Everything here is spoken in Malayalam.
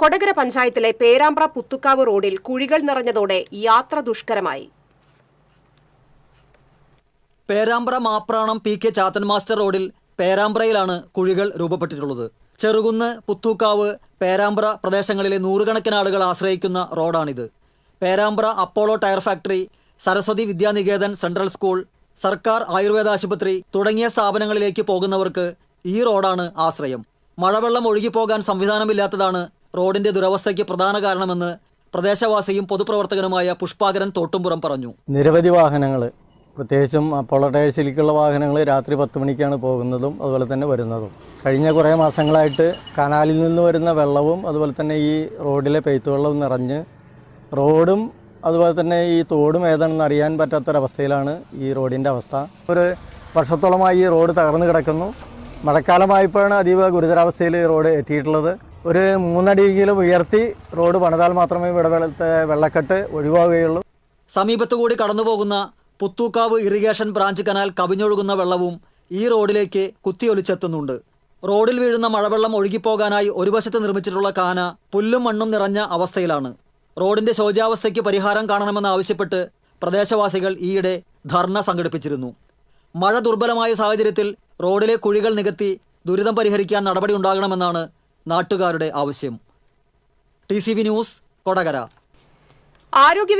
കൊടകര പഞ്ചായത്തിലെ പേരാമ്പ്ര പുത്തുക്കാവ് റോഡിൽ കുഴികൾ നിറഞ്ഞതോടെ യാത്ര ദുഷ്കരമായി. Perambra Mapranam P K Chathan master റോഡിൽ പേരാമ്പ്രയിലാണ് കുഴികൾ രൂപപ്പെട്ടിട്ടുള്ളത്. ചെറുകുന്ന് പുത്തൂക്കാവ് പേരാമ്പ്ര പ്രദേശങ്ങളിലെ നൂറുകണക്കിന് ആളുകൾ ആശ്രയിക്കുന്ന റോഡാണിത്. Perambra Apollo tyre factory Saraswathi Vidyaniketan central school സർക്കാർ ആയുർവേദ ആശുപത്രി തുടങ്ങിയ സ്ഥാപനങ്ങളിലേക്ക് പോകുന്നവർക്ക് ഈ റോഡാണ് ആശ്രയം. മഴവെള്ളം ഒഴുകിപ്പോകാൻ സംവിധാനമില്ലാത്തതാണ് റോഡിന്റെ ദുരവസ്ഥയ്ക്ക് പ്രധാന കാരണമെന്ന് പ്രദേശവാസിയും പൊതുപ്രവർത്തകനുമായ പുഷ്പാകരൻ തോട്ടുംപുറം പറഞ്ഞു. നിരവധി വാഹനങ്ങൾ പ്രത്യേകിച്ചും അപ്പോളോ വാഹനങ്ങൾ രാത്രി പത്ത് മണിക്കാണ് പോകുന്നതും അതുപോലെ തന്നെ വരുന്നതും. കഴിഞ്ഞ കുറേ മാസങ്ങളായിട്ട് കനാലിൽ നിന്ന് വരുന്ന വെള്ളവും അതുപോലെ തന്നെ ഈ റോഡിലെ പെയ്ത്തുവെള്ളവും നിറഞ്ഞ് റോഡും അതുപോലെ തന്നെ ഈ തോടും ഏതാണെന്ന് അറിയാൻ പറ്റാത്തൊരവസ്ഥയിലാണ് ഈ റോഡിന്റെ അവസ്ഥ. ഒരു വർഷത്തോളമായി ഈ റോഡ് തകർന്നു കിടക്കുന്നു. മഴക്കാലമായപ്പോഴാണ് അതീവ ഗുരുതരാവസ്ഥയിൽ ഈ റോഡ് എത്തിയിട്ടുള്ളത്. ഒരു മൂന്നടിയെങ്കിലും ഉയർത്തി റോഡ് പണിതാൽ മാത്രമേ ഇവിടെ വെള്ളക്കെട്ട് ഒഴിവാകുകയുള്ളൂ. സമീപത്തുകൂടി കടന്നുപോകുന്ന പുത്തൂക്കാവ് ഇറിഗേഷൻ ബ്രാഞ്ച് കനാൽ കവിഞ്ഞൊഴുകുന്ന വെള്ളവും ഈ റോഡിലേക്ക് കുത്തിയൊലിച്ചെത്തുന്നുണ്ട്. റോഡിൽ വീഴുന്ന മഴവെള്ളം ഒഴുകിപ്പോകാനായി ഒരു വശത്ത് നിർമ്മിച്ചിട്ടുള്ള കാന പുല്ലും മണ്ണും നിറഞ്ഞ അവസ്ഥയിലാണ്. റോഡിന്റെ ശോചാവസ്ഥയ്ക്ക് പരിഹാരം കാണണമെന്നാവശ്യപ്പെട്ട് പ്രദേശവാസികൾ ഈയിടെ ധർണ സംഘടിപ്പിച്ചിരുന്നു. മഴ ദുർബലമായ സാഹചര്യത്തിൽ റോഡിലെ കുഴികൾ നികത്തി ദുരിതം പരിഹരിക്കാൻ നടപടി ഉണ്ടാകണമെന്നാണ് നാട്ടുകാരുടെ ആവശ്യം. T news Kodakara. ആരോഗ്യ